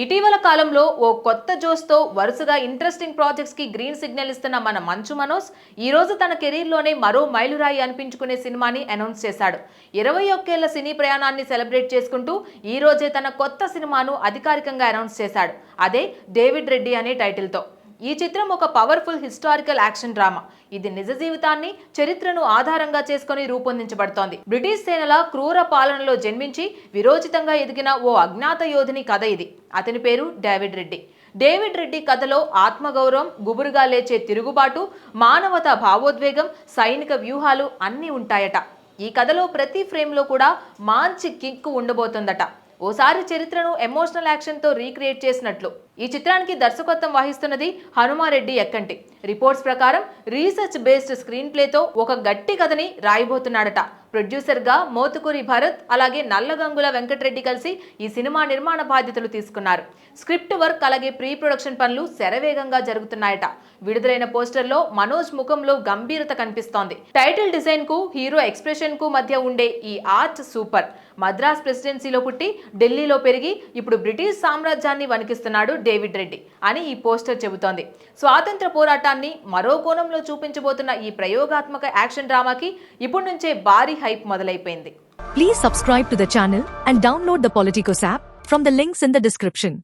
ఇటీవల కాలంలో ఓ కొత్త జోస్తో వరుసగా ఇంట్రెస్టింగ్ ప్రాజెక్ట్స్కి గ్రీన్ సిగ్నల్ ఇస్తున్న మన మంచు మనోజ్ ఈ రోజు తన కెరీర్లోనే మరో మైలురాయి అనిపించుకునే సినిమాని అనౌన్స్ చేశాడు. ఇరవై ఒక్కేళ్ళ సినీ ప్రయాణాన్ని సెలబ్రేట్ చేసుకుంటూ ఈ రోజే తన కొత్త సినిమాను అధికారికంగా అనౌన్స్ చేశాడు. అదే డేవిడ్ రెడ్డి అనే టైటిల్తో. ఈ చిత్రం ఒక పవర్ఫుల్ హిస్టారికల్ యాక్షన్ డ్రామా. ఇది నిజ జీవితాన్ని చరిత్రను ఆధారంగా చేసుకొని రూపొందించబడుతోంది. బ్రిటిష్ సేనల క్రూర పాలనలో జన్మించి విరోచితంగా ఎదిగిన ఓ అజ్ఞాత యోధుని కథ ఇది. అతని పేరు డేవిడ్ రెడ్డి. డేవిడ్ రెడ్డి కథలో ఆత్మగౌరవం గుబురుగా లేచే తిరుగుబాటు మానవత భావోద్వేగం సైనిక వ్యూహాలు అన్నీ ఉంటాయట. ఈ కథలో ప్రతి ఫ్రేమ్లో కూడా మంచి కిక్ ఉండబోతుందట. ఓసారి చరిత్రను ఎమోషనల్ యాక్షన్తో రీక్రియేట్ చేసినట్లు. ఈ చిత్రానికి దర్శకత్వం వహిస్తున్నది హనుమారెడ్డి ఎక్కంటి. రిపోర్ట్స్ ప్రకారం రీసెర్చ్ బేస్డ్ స్క్రీన్ ప్లేతో ఒక గట్టి కథని రాయబోతున్నాడట. ప్రొడ్యూసర్గా మోతుకూరి భరత్ అలాగే నల్లగంగుల వెంకటరెడ్డి కలిసి ఈ సినిమా నిర్మాణ బాధ్యతలు తీసుకున్నారు. స్క్రిప్ట్ వర్క్ అలాగే ప్రీ ప్రొడక్షన్ పనులు శరవేగంగా జరుగుతున్నాయట. విడుదలైన పోస్టర్లో మనోజ్ ముఖంలో గంభీరత కనిపిస్తోంది. టైటిల్ డిజైన్కు హీరో ఎక్స్ప్రెషన్కు మధ్య ఉండే ఈ ఆర్ట్ సూపర్. మద్రాస్ ప్రెసిడెన్సీలో పుట్టి ఢిల్లీలో పెరిగి ఇప్పుడు బ్రిటిష్ సామ్రాజ్యాన్ని వణికిస్తున్నాడు డేవిడ్ రెడ్డి అని ఈ పోస్టర్ చెబుతోంది. స్వాతంత్ర పోరాటాన్ని చిత్రాన్ని మరో కోణంలో చూపించబోతున్న ఈ ప్రయోగాత్మక యాక్షన్ డ్రామాకి ఇప్పటి నుంచే భారీ hype మొదలైపోయింది. Please subscribe to the channel and download the Politicos app from the links in the description